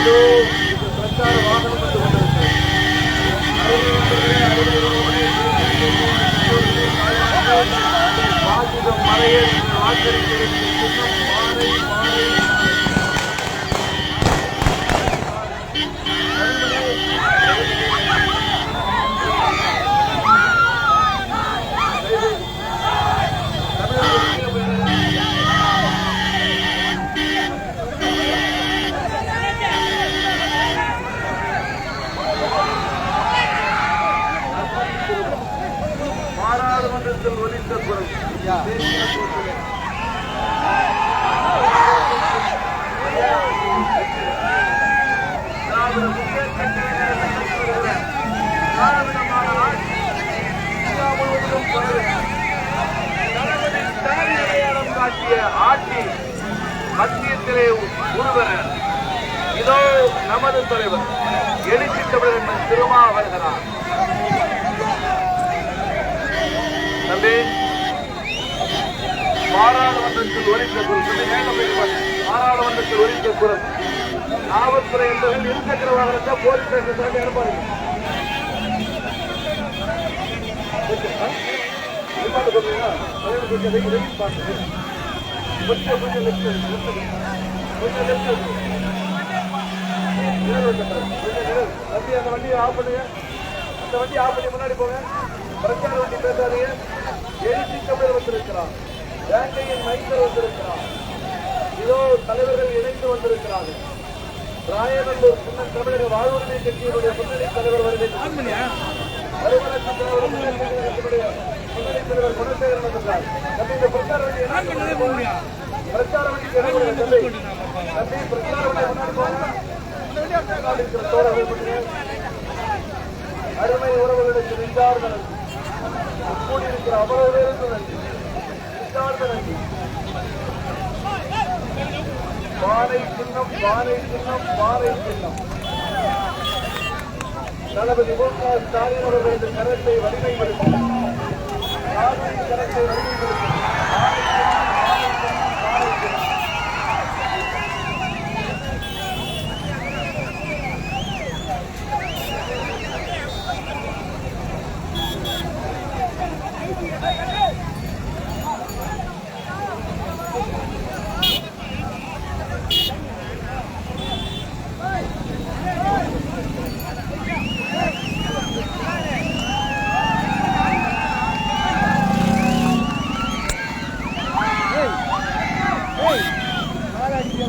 இதோ இது பிரச்சார வாகனம் வந்து கொண்டிருக்கிறது வாசிதம் மலையில் ஆச்சரிக்கிறது சின்னம் பாறை பாறை பாராளுமன்றத்தில் ஒலித்த குரல் தேசிய கூட்டணி. திராவிட முன்னேற்ற கழக திராவிடமான ஆட்சி இந்தியா முழுவதிலும் தொடரும். தளபதி ஸ்டாலின் அடையாளம் காட்டிய ஆட்சி மத்தியத்திலே உருவர இதோ நமது தலைவர் எழுச்சி வேகமாக வருகிறார் தம்பி பாராளுமன்றத்தில் ஒலித்த குரல் பாராளுமன்றத்தில் ஒலித்த குரல் காவல்துறை என்பவர்கள் இருசக்கர வாகனத்தை போலீஸ் ஸ்டேஷன் தாண்டி அனுப்பாருங்க கொஞ்சம், கொஞ்சம் வெயிட் கொஞ்சம் கொஞ்சம் left side, left side. கொஞ்சம் left side. நிழல் வைக்கப்படாது. கொஞ்சம் நிழல். தம்பி, அந்த வண்டியை ஆஃப் பண்ணுங்க அந்த வண்டி ஆஃப் பண்ணி முன்னாடி போங்க பிரச்சார வண்டி பேசாதீங்க எழுச்சி தமிழர் வந்திருக்கிறார் வேங்கையின் மைந்தர் வந்திருக்கிறார் இதோ தலைவர்கள் இணைந்து வந்திருக்கிறார்கள் ராயநல்லூர் சின்ன தமிழக வாழ்வுரிமை கட்சியினுடைய முன்னணி தலைவர் வருகை முன்னணி தலைவர் குணசேகரன் வந்திருக்கிறார் இந்த பிரச்சார வண்டி பிரச்சார பிரச்சார வண்டி முன்னாடி போங்க. அருமை உறவுகளுக்கு நெஞ்சார்ந்த நன்றி கூடியிருக்கிற அவ்வளவு பேருக்கு நன்றி நெஞ்சார்ந்த நன்றி பானை சின்னம் பானை சின்னம் பாறை சின்னம் தளபதி மு க ஸ்டாலின் அவர்களது கரத்தை வலிமைப்படுத்தும் கரத்தை வலிமைப்படுத்தும் பானை சின்னம், பானை சின்னம், பாறை சின்னம்.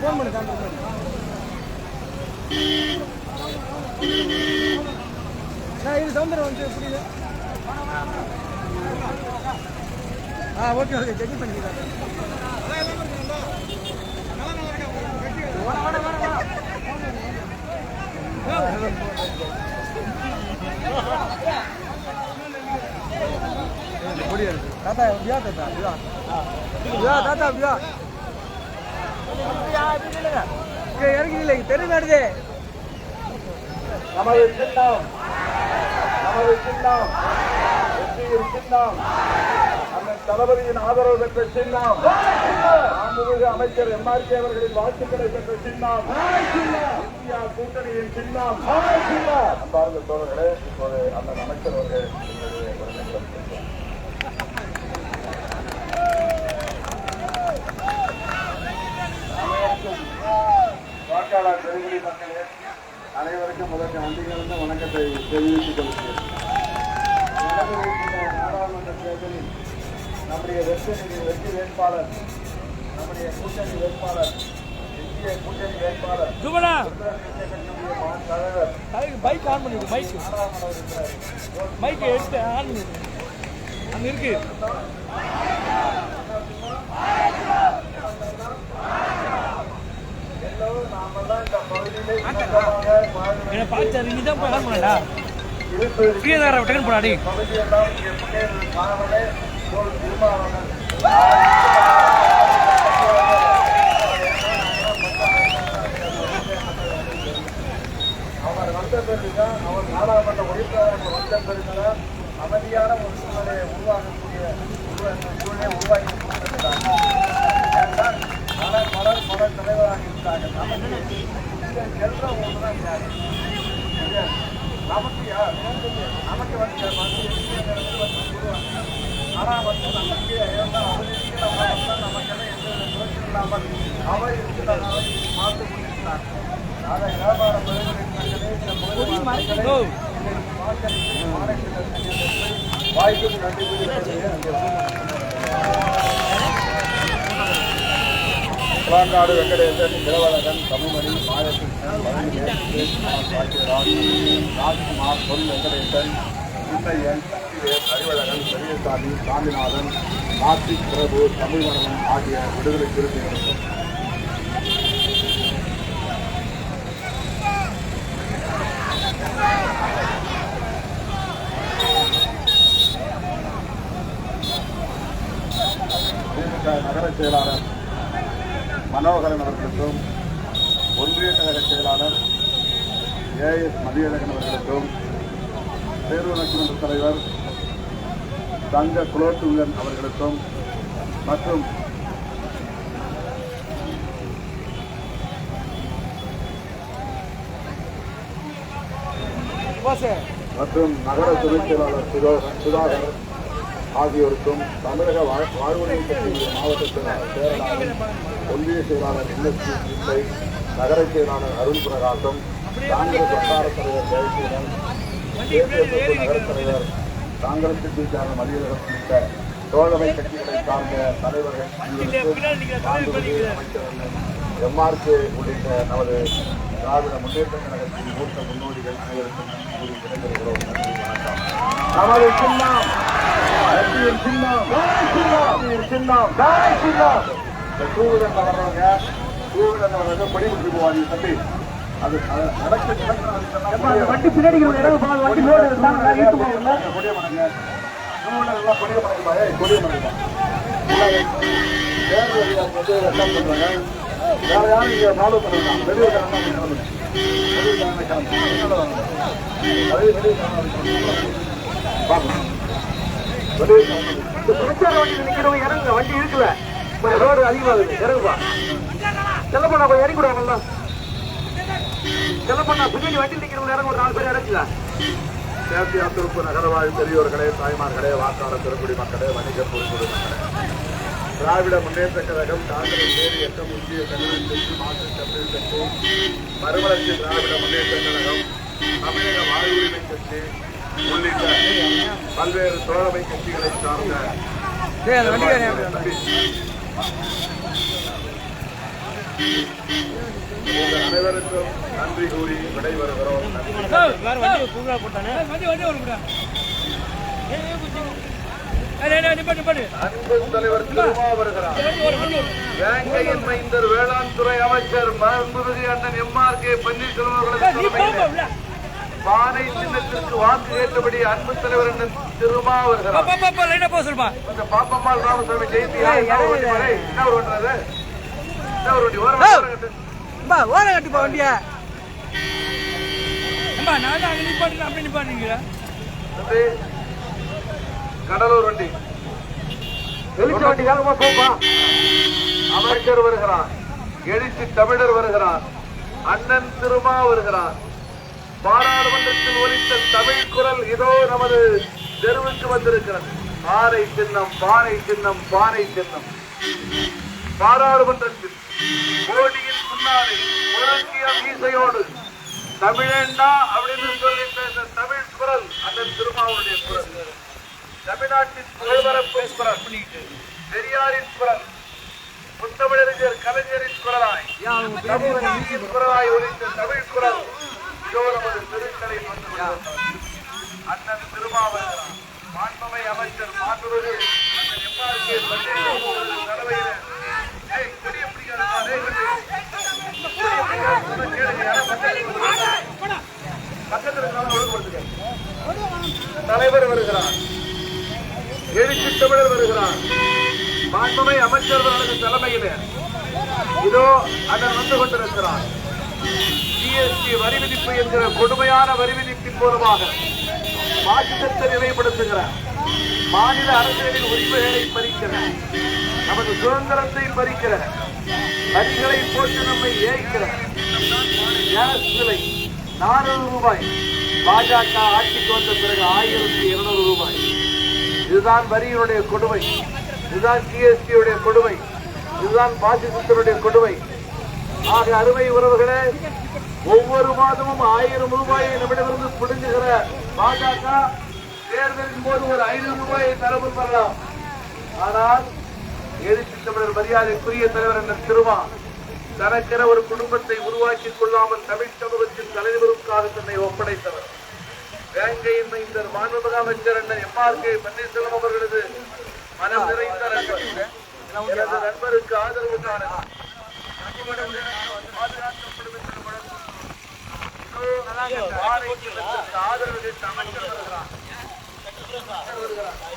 ஃபோன் பண்ணி காமிச்சு நான் இது சவுந்தரம் வந்து புரியுது. ஆ ஓகே ஓகே செக் பண்ணிக்கிறேன். தாத்தா வியா தாத்தா வியா வியா தாத்தா வியா இங்க இறங்கி இல்லை தெரு நடுதே நமது சின்னம் நமது சின்னம் வெற்றியின் சின்னம் அந்த தளபதியின் ஆதரவு பெற்ற சின்னம் அமைச்சர் எம்ஆர்கே அவர்களின் வாழ்த்துக்களை பெற்ற சின்னம் இந்தியா கூட்டணியின் சின்னம் அன்பார்ந்த தோழர்களே இப்போது அந்த அமைச்சர் அவர்கள் வாக்காளர் பெருங்குடி மக்களே அனைவருக்கும் முதற்கு நன்றி கலந்த வணக்கத்தை தெரிவித்துக் கொள்கிறேன். நாடாளுமன்ற தேர்தலில் நம்முடைய வெற்றி வெற்றி வேட்பாளர் நம்முடைய கூட்டணி வேட்பாளர் இந்திய கூட்டணி வேட்பாளர் தலைவர் பைக் ஆன் பண்ணிவிடு பைக். பைக்கை எடுத்து ஆன் பண்ணிவிடு அங்கே இருக்கு. எல்லோரும் என்னை பார்த்து நீ தான் போய் பண்ணடா இருப்பது ஃப்ரீயாக போடாடி. நமக்கு வந்து வந்து வந்து நமக்கு ஏன்னா நமக்கெல்லாம் எந்த பிரச்சனை இல்லாமல் அவர் கொண்டிருக்கிறார் அதை வியாபார நன்றி குளங்காடு வெங்கடேசன் திருவழகன் தமிழ்மணி மாயகிருஷ்ணன் ராஜ்குமார் பொன் வெங்கடேசன் சின்னையன் சக்திவேல் அறிவழகன் பெரியசாமி சாமிநாதன் கார்த்திக் பிரபு தமிழ்மணன் ஆகிய விடுதலை சிறுத்தைகளுக்கும். திமுக நகர செயலாளர் மனோகரன் அவர்களுக்கும் ஒன்றிய கழக செயலாளர் ஏஎஸ் மதியழகன் அவர்களுக்கும் பேரூராட்சி மன்ற தலைவர் தங்க குலோத்துங்கன் அவர்களுக்கும் மற்றும் மற்றும் நகர துணைச் செயலாளர் சுதா- சுதாகர். ஆகியோருக்கும் தமிழக வாழ்- வாழ்வுரிமை கட்சியின் மாவட்ட செயலாளர் சேரலாளன் ஒன்றிய செயலாளர் என்எஸ்பி பிள்ளை நகர செயலாளர் அருண் பிரகாசம் காங்கிரஸ் வட்டார தலைவர் ஜெயசீலன் தேசிய நகர தலைவர் காங்கிரஸ் கட்சியை சார்ந்த மதியழகன் உள்ளிட்ட தோழமை கட்சிகளை சார்ந்த தலைவர்கள் அனைவருக்கும் அமைச்சர்கள் எம்ஆர்கே உள்ளிட்ட நமது திராவிட முன்னேற்ற கழகத்தின் மூத்த முன்னோடிகள் அனைவருக்கும் கூறி விடைபெறுகிறோம். நன்றி வணக்கம். நமது சின்னம். சின்னம் சின்னம் சின்னம் இந்த டூவீலர்ல வர்றவங்க டூவீலர்ல வர்றவங்க கொடி பிடிச்சி போவாங்க தம்பி அது நடக்க வண்டி பின்னாடி வண்டி லோடு இருந்தாங்க கொடிய மடங்க டூவீலர் எல்லாம் கொடிய மடங்குப்பா ஏய் கொடிய அதிகாரி வந்து எல்லாம் பண்றாங்க வேற யாரும் இங்க ஃபாலோ பண்ணுங்க வெளியூர் வெளியூர் வெளியூர் இந்த நிக்கிறவங்க இறங்குங்க வண்டி இருக்குல்ல கொஞ்சம் ரோடு அதிகமாகுது இறங்குப்பா செல்லப்பண்ணா கொஞ்சம் இறங்கி விடுவாங்கல்ல செல்ல பின்னாடி வண்டி நிக்கிறவங்க இறங்க ஒரு நாலு பேர் இறங்குங்க தேசிய திருப்பு நகரவாழ் பெரியோர்களே தாய்மார்களே வாக்காளர் திருக்குடி மக்களே வணிக பொறுப்புடைய மக்களே திராவிட முன்னேற்ற கழகம் காங்கிரஸ் வேறு எட்ட முக்கிய கம்யூனிஸ்ட் கட்சி மார்க்சிஸ்ட் கம்யூனிஸ்ட் கட்சி மறுமலர்ச்சி திராவிட முன்னேற்ற கழகம் தமிழக வாழ்வுரிமை கட்சி உள்ளிட்ட பல்வேறு தோழமை கட்சிகளை சார்ந்த உங்கள் அனைவருக்கும் நன்றி கூறி விடைபெறுகிறோம். அன்பு தலைவர் வேங்கையின் மைந்தர் வேளாண் துறை அமைச்சர் மாண்புமிகு அண்ணன் எம்ஆர் கே பன்னீர்செல்வம் அவர்களது பானை சின்னத்திற்கு வாக்கு கேட்டபடி அன்பு தலைவர் அண்ணன் திருமா வருகிறார் பாப்பா பாப்பா லைனா போக சொல்லுப்பா? இந்த பாப்பம்மாள் ராமசாமி ஜெயந்தியா ஏய், என்ன ஒரு. பாரு, என்ன ஒரு வண்டி? என்ன ஓரம். ஓரம் கட்டிப்பா வண்டிய. கடலூர் வண்டி. வெளிச்ச வண்டி வேகமா போப்பா. அமைச்சர் வருகிறார். எழுச்சி தமிழர் வருகிறார். அண்ணன் திருமா வருகிறார். பாராளுமன்றத்தில் ஒலித்த தமிழ் குரல் இதோ நமது தெருவுக்கு வந்திருக்கிறது. பாறை சின்னம் பாறை சின்னம் பாறை சின்னம். பாராளுமன்றத்தில் மோடியின் முன்னாலே முழங்கிய மீசையோடு தமிழண்டா அப்படின்னு சொல்லிட்ட இந்த தமிழ் குரல் அண்ணன் திருமாவுடைய குரல். தமிழ்நாட்டின் புகழ்பரப்பு குரல் பெரியாரின் குரல் முத்தமிழறிஞர் கலைஞரின் குரலாய் தமிழின் குரலாய் ஒழித்த தமிழ் குரல். இதோ நமது திருக்கலை அண்ணன் திருமாவளவன் மாண்பமை அமைச்சர் மாண்புமிகு தலைவர் வருகிறார். எழுச்சி தமிழர் வருகிறார். மாண்புமை அமைச்சர் தலைமையிலே. இதோ அதன் வந்து கொண்டிருக்கிறார். ஜிஎஸ்டி வரி விதிப்பு என்கிற கொடுமையான வரி விதிப்பின் மூலமாக மாற்றத்தை நிலைப்படுத்துகிற மாநில அரசுகளின் உரிமைகளை பறிக்கிற நமது சுதந்திரத்தை பறிக்கிற வரிகளை போட்டு நம்மை ஏய்க்கிற கேஸ் விலை நானூறு ரூபாய் பாஜக ஆட்சிக்கு வந்த பிறகு ஆயிரத்தி இருநூறு ரூபாய். இதுதான் வரியினுடைய கொடுமை. இதுதான் ஜிஎஸ்டியுடைய கொடுமை. இதுதான் பாசிசத்தினுடைய கொடுமை. ஆக அருமை உறவுகளே ஒவ்வொரு மாதமும் ஆயிரம் ரூபாயை நம்மிடமிருந்து பிடுங்குகிற பாஜக தேர்தலின் போது ஒரு ஐநூறு ரூபாயை தரவு பெறலாம் ஆனால் எதிர்த்து தமிழர் மரியாதைக்குரிய தலைவர் என்ற திருமா தனக்கென ஒரு குடும்பத்தை உருவாக்கிக் கொள்ளாமல் தமிழ் சமூகத்தின் தலைவருக்காக தன்னை ஒப்படைத்தவர். வேங்கையின் மைந்தர் மாண்புமிகு அமைச்சர் அண்ணன் எம்ஆர் கே பன்னீர்செல்வம் அவர்களது மனம் நிறைந்த நண்பர் எனது நண்பருக்கு ஆதரவு காரணம். ஆதரவு தமிழ் அமைச்சர்